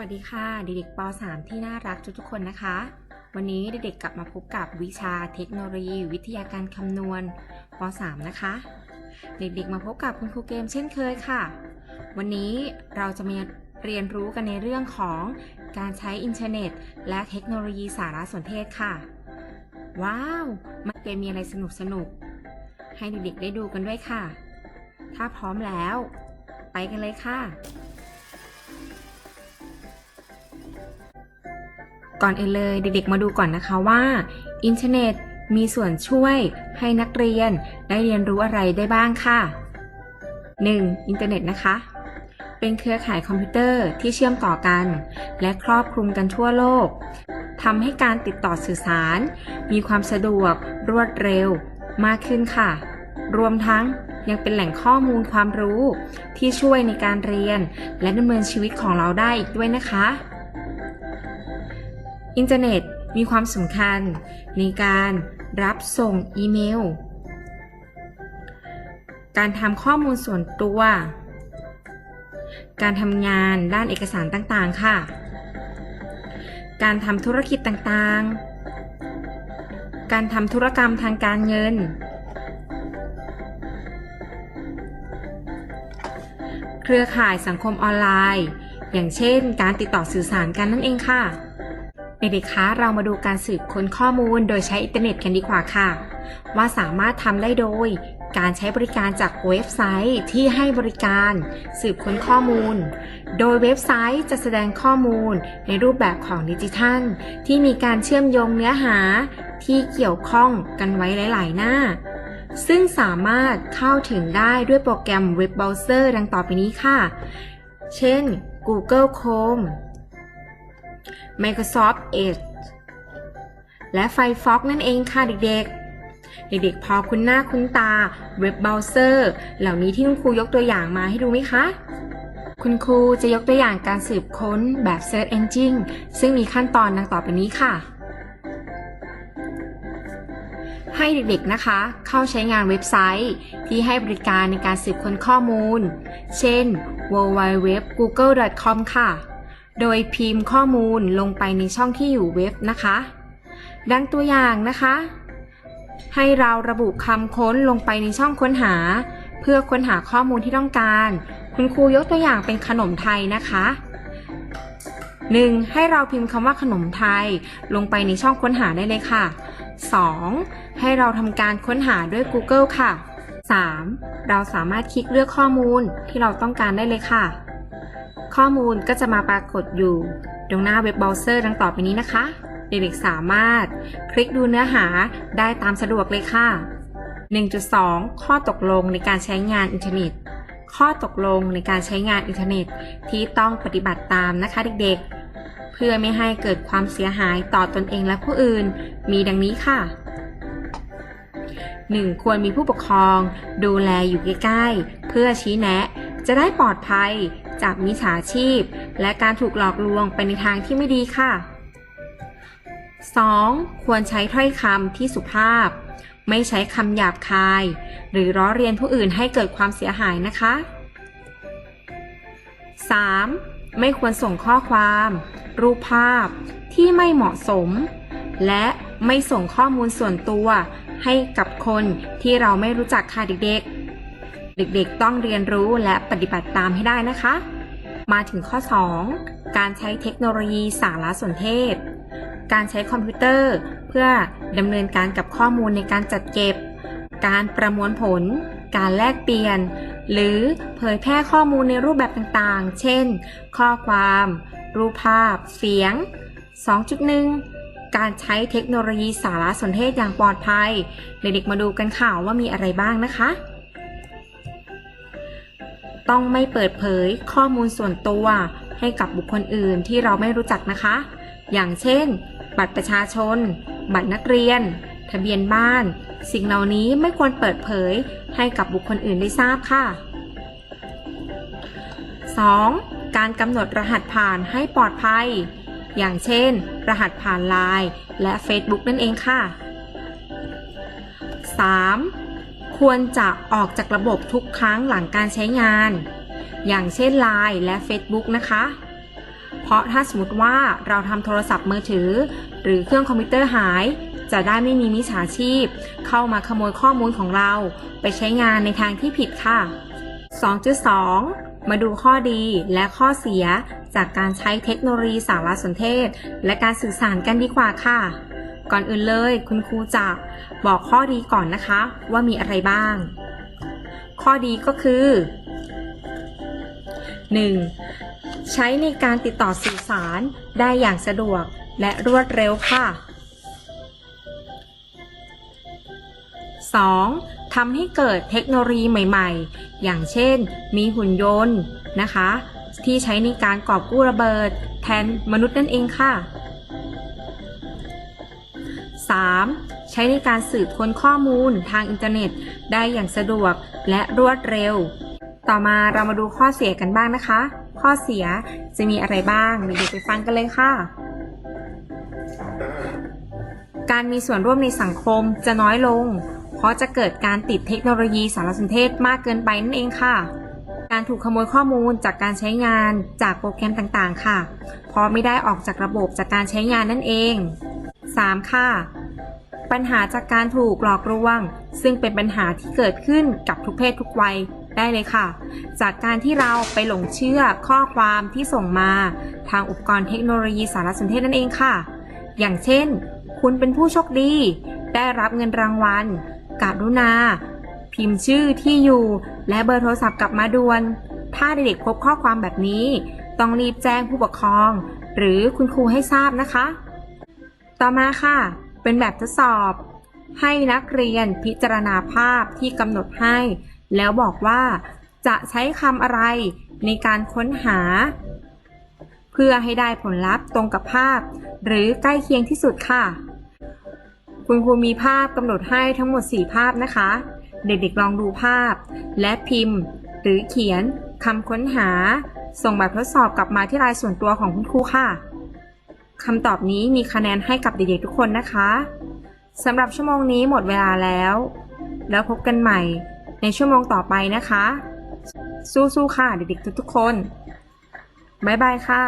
วัสดีค่ะ เด็กๆป .3 ที่น่ารักทุกๆคนนะคะ วันนี้เด็กๆกลับมาพบกับวิชาเทคโนโลยี วิทยาการคำนวณป .3 นะคะ เด็กๆมาพบกับคุณครูเกมเช่นเคยค่ะ วันนี้เราจะมาเรียนรู้กันในเรื่องของการใช้อินเทอร์เน็ต และเทคโนโลยีสารสนเทศค่ะ ว้าวมันเกมมีอะไรสนุกๆให้เด็กๆได้ดูกันด้วยค่ะ ถ้าพร้อมแล้ว ไปกันเลยค่ะ ก่อนอื่นเลยเด็กๆมาดูก่อนนะคะว่า อินเทอร์เน็ตมีส่วนช่วยให้นักเรียนได้เรียนรู้อะไรได้บ้างค่ะ 1. อินเทอร์เน็ตนะคะ เป็นเครือข่ายคอมพิวเตอร์ที่เชื่อมต่อกัน และครอบคลุมกันทั่วโลกทำให้การติดต่อสื่อสาร มีความสะดวกรวดเร็วมากขึ้นค่ะ รวมทั้งยังเป็นแหล่งข้อมูลความรู้ที่ช่วยในการเรียน และดำเนินชีวิตของเราได้อีกด้วยนะคะ อินเทอร์เน็ตมีความสำคัญในการรับส่งอีเมล การทำข้อมูลส่วนตัว การทำงานด้านเอกสารต่างๆ ค่ะ การทำธุรกิจต่างๆ การทำธุรกรรมทางการเงิน เครือข่ายสังคมออนไลน์ อย่างเช่น การติดต่อสื่อสารกันนั่นเองค่ะ เด็กๆ คะ เรามาดูการสืบค้นข้อมูลโดยใช้อินเทอร์เน็ตกันดีกว่าค่ะ ว่าสามารถทำได้โดย การใช้บริการจากเว็บไซต์ที่ให้บริการ สืบค้นข้อมูล โดยเว็บไซต์จะแสดงข้อมูลในรูปแบบของดิจิทัล ที่มีการเชื่อมโยงเนื้อหาที่เกี่ยวข้องกันไว้หลาย ๆ หน้า ซึ่งสามารถเข้าถึงได้ด้วยโปรแกรมเว็บเบราว์เซอร์ดังต่อไปนี้ค่ะ เช่น Google Chrome Microsoft Edge และ Firefox นั่นเองค่ะเด็กๆเด็กๆพอคุ้นหน้าคุ้นตาเว็บเบราว์เซอร์ เหล่านี้ที่คุณครูยกตัวอย่างมาให้ดูไหมคะ คุณครูจะยกตัวอย่างการสืบค้นแบบ Search Engine ซึ่งมีขั้นตอนดังต่อไปนี้ค่ะ ให้เด็กๆนะคะ เข้าใช้งานเว็บไซต์ที่ให้บริการในการสืบค้นข้อมูล เช่น www.google.com ค่ะ โดยพิมพ์ข้อมูลลงไปในช่องที่อยู่เว็บนะคะ ดังตัวอย่างนะคะ ให้เราระบุคำค้นลงไปในช่องค้นหา เพื่อค้นหาข้อมูลที่ต้องการ คุณครูยกตัวอย่างเป็นขนมไทยนะคะ 1. ให้เราพิมพ์คำว่าขนมไทยลงไปในช่องค้นหาได้เลยค่ะ 2. ให้เราทำการค้นหาด้วย Google ค่ะ 3. เราสามารถคลิกเลือกข้อมูลที่เราต้องการได้เลยค่ะ ข้อมูลก็จะมาปรากฏอยู่ตรงหน้าเว็บเบราว์เซอร์ดังต่อไปนี้นะคะ เด็กๆสามารถคลิกดูเนื้อหาได้ตามสะดวกเลยค่ะ 1.2 ข้อตกลงในการใช้งานอินเทอร์เน็ต ข้อตกลงในการใช้งานอินเทอร์เน็ตที่ต้องปฏิบัติตามนะคะเด็กๆ เพื่อไม่ให้เกิดความเสียหายต่อตอนเองและผู้อื่น มีดังนี้ค่ะ 1. ควรมีผู้ปกครอง ดูแลอยู่ใกล้ๆ เพื่อชี้แนะ จะได้ปลอดภัย จากมิจฉาชีพ และการถูกหลอกลวงไปในทางที่ไม่ดีค่ะ 2. ควรใช้ถ้อยคำที่สุภาพ ไม่ใช้คำหยาบคาย หรือล้อเลียนผู้อื่นให้เกิดความเสียหายนะคะ 3. ไม่ควรส่งข้อความ รูปภาพที่ไม่เหมาะสม และไม่ส่งข้อมูลส่วนตัวให้กับคนที่เราไม่รู้จักค่ะเด็กๆ เด็กๆต้องเรียนรู้และปฏิบัติตามให้ได้นะคะ มาถึงข้อ 2 การใช้เทคโนโลยีสารสนเทศ การใช้คอมพิวเตอร์ เพื่อดำเนินการกับข้อมูลในการจัดเก็บ การประมวลผล การแลกเปลี่ยน หรือเผยแพร่ข้อมูลในรูปแบบต่างๆ เช่น ข้อความ รูปภาพ เสียง 2.1การใช้เทคโนโลยีสารสนเทศอย่างปลอดภัย เด็กๆมาดูกันค่ะว่ามีอะไรบ้างนะคะ ต้องไม่เปิดเผยข้อมูลส่วนตัวให้กับบุคคลอื่นที่เราไม่รู้จักนะคะ อย่างเช่น บัตรประชาชน บัตรนักเรียน ทะเบียนบ้าน สิ่งเหล่านี้ไม่ควรเปิดเผยให้กับบุคคลอื่นได้ทราบค่ะ 2. การกำหนดรหัสผ่านให้ปลอดภัย อย่างเช่น รหัสผ่าน Line และ Facebook นั่นเองค่ะ 3. ควรจะออกจากระบบทุกครั้งหลังการใช้งาน อย่างเช่น Line และ Facebook นะคะ เพราะถ้าสมมติว่าเราทำโทรศัพท์มือถือ หรือเครื่องคอมพิวเตอร์หาย จะได้ไม่มีมิจฉาชีพ เข้ามาขโมยข้อมูลของเรา ไปใช้งานในทางที่ผิดค่ะ 2.2 มาดูข้อดีและข้อเสียจากการใช้เทคโนโลยีสารสนเทศ และการสื่อสารกันดีกว่าค่ะ ก่อนอื่นเลย คุณครูจะบอกข้อดีก่อนนะคะ ว่ามีอะไรบ้าง ข้อดีก็คือ 1. ใช้ในการติดต่อสื่อสารได้อย่างสะดวกและรวดเร็วค่ะ 2. ทำให้เกิดเทคโนโลยีใหม่ๆ อย่างเช่น มีหุ่นยนต์นะคะ ที่ใช้ในการกอบกู้ระเบิดแทนมนุษย์นั่นเองค่ะ 3. ใช้ในการสืบค้นข้อมูลทางอินเทอร์เน็ต ได้อย่างสะดวกและรวดเร็ว ต่อมาเรามาดูข้อเสียกันบ้างนะคะ ข้อเสียจะมีอะไรบ้างเดี๋ยวไปฟังกันเลยค่ะ การมีส่วนร่วมในสังคมจะน้อยลง เพราะจะเกิดการติดเทคโนโลยีสารสนเทศมากเกินไปนั่นเองค่ะการถูกขโมยข้อมูลจากการใช้งานจากโปรแกรมต่างๆ ค่ะ เพราะไม่ได้ออกจากระบบจากการใช้งานนั่นเอง 3. ค่ะ ปัญหาจากการถูกหลอกลวง ซึ่งเป็นปัญหาที่เกิดขึ้นกับทุกเพศทุกวัยได้เลยค่ะ จากการที่เราไปหลงเชื่อข้อความที่ส่งมาทางอุปกรณ์เทคโนโลยีสารสนเทศนั่นเองค่ะ อย่างเช่น คุณเป็นผู้โชคดี ได้รับเงินรางวัลกรุณา พิมพ์ชื่อที่อยู่ และเบอร์โทรศัพท์กลับมาด่วน ถ้าเด็กๆพบข้อความแบบนี้ ต้องรีบแจ้งผู้ปกครอง หรือคุณครูให้ทราบนะคะ ต่อมาค่ะ เป็นแบบทดสอบ ให้นักเรียนพิจารณาภาพที่กำหนดให้ แล้วบอกว่าจะใช้คำอะไรในการค้นหา เพื่อให้ได้ผลลัพธ์ตรงกับภาพ หรือใกล้เคียงที่สุดค่ะ คุณครูมีภาพกำหนดให้ทั้งหมด 4 ภาพนะคะ เด็กๆลองดูภาพ และพิมพ์ หรือเขียนคำค้นหา ส่งแบบทดสอบกลับมาที่รายส่วนตัวของคุณครูค่ะ คำตอบนี้มีคะแนนให้กับเด็กๆทุกคนนะคะสำหรับชั่วโมงนี้หมดเวลาแล้ว แล้วพบกันใหม่ในชั่วโมงต่อไปนะคะ สู้ๆค่ะเด็กๆทุกๆคน บ๊ายบายค่ะ